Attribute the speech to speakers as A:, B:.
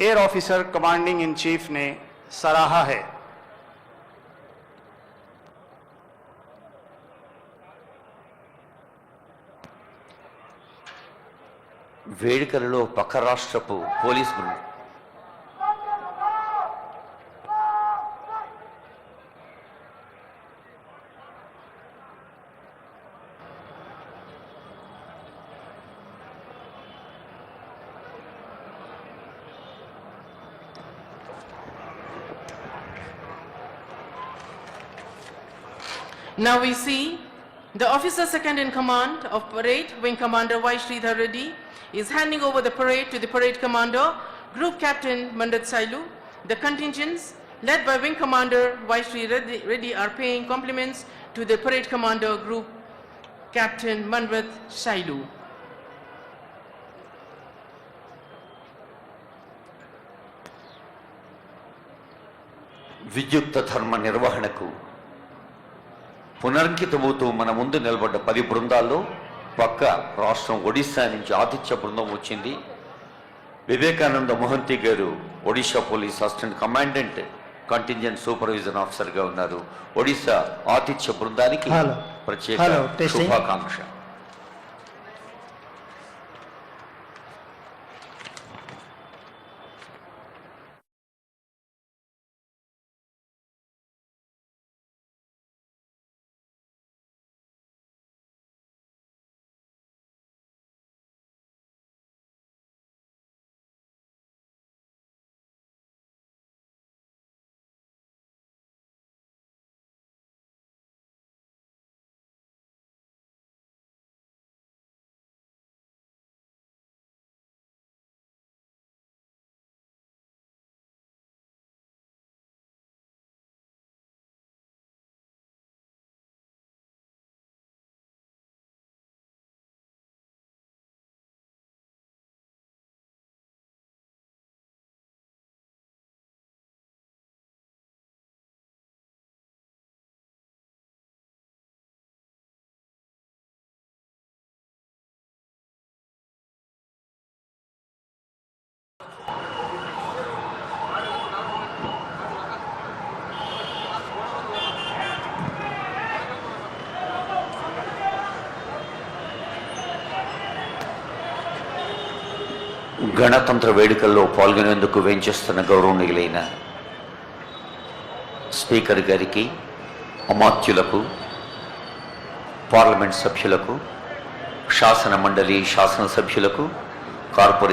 A: air officer commanding in chief ने सराहा है
B: వేడుకలలో పక్క రాష్ట్రపు police
C: Now we see the officer second in command of parade, Wing Commander Y. Sridhar Reddy, is handing over the parade to the parade commander, Group Captain Mandat Sailu. The contingents, led by Wing Commander Y. Sridhar Reddy, are paying compliments to the parade commander, Group Captain Manvat Sailu.
B: ವಿದ್ಯುಕ್ತ ಧರ್ಮ పునరంకితమవుతూ మన ముందు నిలబడ్డ పది బృందాల్లో పక్క రాష్ట్రం ఒడిశా నుంచి ఆతిథ్య బృందం వచ్చింది వివేకానంద మొహంతి గారు Odisha police assistant commandant contingent supervision ఆఫీసర్గా ఉన్నారు ఒడిశా ఆతిథ్య బృందానికి. ప్రత్యేక. శుభాకాంక్ష గణతంత్ర వేడుకల్లో పాల్గొనేందుకు వేంచేస్తున్న గౌరవనీయులైన స్పీకర్ గారికి అమాత్యులకు పార్లమెంట్ సభ్యులకు శాసన మండలి శాసనసభ్యులకు కార్పొరేట్